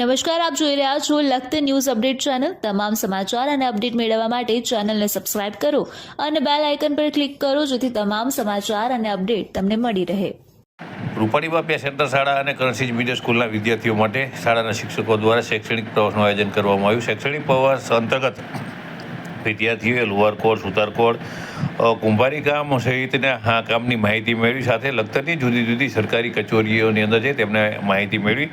નમસ્કાર આપ જોઈ રહ્યા છો લખત ન્યૂઝ અપડેટ ચેનલ. તમામ સમાચાર અને અપડેટ મેળવવા માટે ચેનલને સબસ્ક્રાઇબ કરો અને બેલ આઇકન પર ક્લિક કરો જેથી તમામ સમાચાર અને અપડેટ તમને મળી રહે. રૂપાણી બાપિયા સેન્ટર શાળા અને કરણસિંહ મીડિયા સ્કૂલના વિદ્યાર્થીઓ માટે શાળાના શિક્ષકો દ્વારા શૈક્ષણિક પ્રવાસનું આયોજન કરવામાં આવ્યું. શૈક્ષણિક પ્રવાસ અંતર્ગત વિદ્યાર્થીઓએ લુહારકોડ સુતારકોડ અ, કુંભારી કામ સહિતના આ કામની માહિતી મેળવી સાથે લખતરની જુદી જુદી સરકારી કચેરીઓની અંદર છે તેમને માહિતી મેળવી.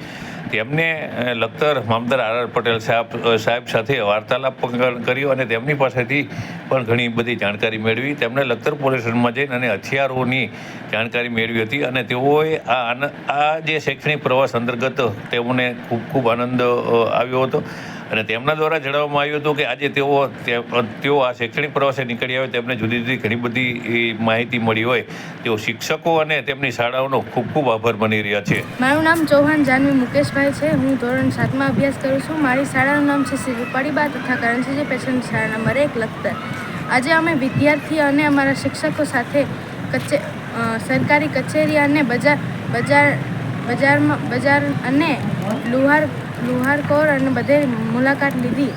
તેમને લખતર મામદાર આર આર પટેલ સાહેબ સાહેબ સાથે વાર્તાલાપ પણ કર્યો અને તેમની પાસેથી પણ ઘણી બધી જાણકારી મેળવી. તેમણે લખતર પોલીસ સ્ટેશનમાં જઈને અને હથિયારોની જાણકારી મેળવી હતી અને તેઓએ આ આ જે શૈક્ષણિક પ્રવાસ અંતર્ગત તેઓને ખૂબ ખૂબ આનંદ આવ્યો હતો. અને તેમના દ્વારા જણાવવામાં આવ્યું હતું કે આજે તેઓ તેઓ આ શૈક્ષણિક પ્રવાસે નીકળી આવે તેમને જુદી જુદી ઘણી બધી માહિતી મળી હોય, તેઓ શિક્ષકો અને તેમની શાળાઓનો ખૂબ ખૂબ આભાર માની રહ્યા છે. મારું નામ ચૌહાણ, જાનવી મુકેશભાઈ છે. હું ધોરણ સાતમાં અભ્યાસ કરું છું. મારી શાળાનું નામ છે શ્રી રૂપાળીબા તથા કરણસિંહ પેશન્ટ શાળા નંબર એક, લખતર. આજે અમે વિદ્યાર્થી અને અમારા શિક્ષકો સાથે કચે સરકારી કચેરી અને બજાર બજાર, બજારમાં, બજાર અને લુહાર, લુહારકોર અને બધે મુલાકાત લીધી.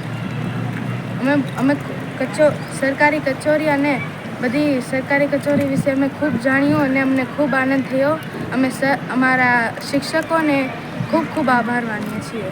અમે અમે કચો, સરકારી કચોરી અને બધી સરકારી કચોરી વિશે અમે ખૂબ જાણ્યું અને અમને ખૂબ આનંદ થયો. અમે અમારા શિક્ષકોને ખૂબ ખૂબ આભાર માનીએ છીએ.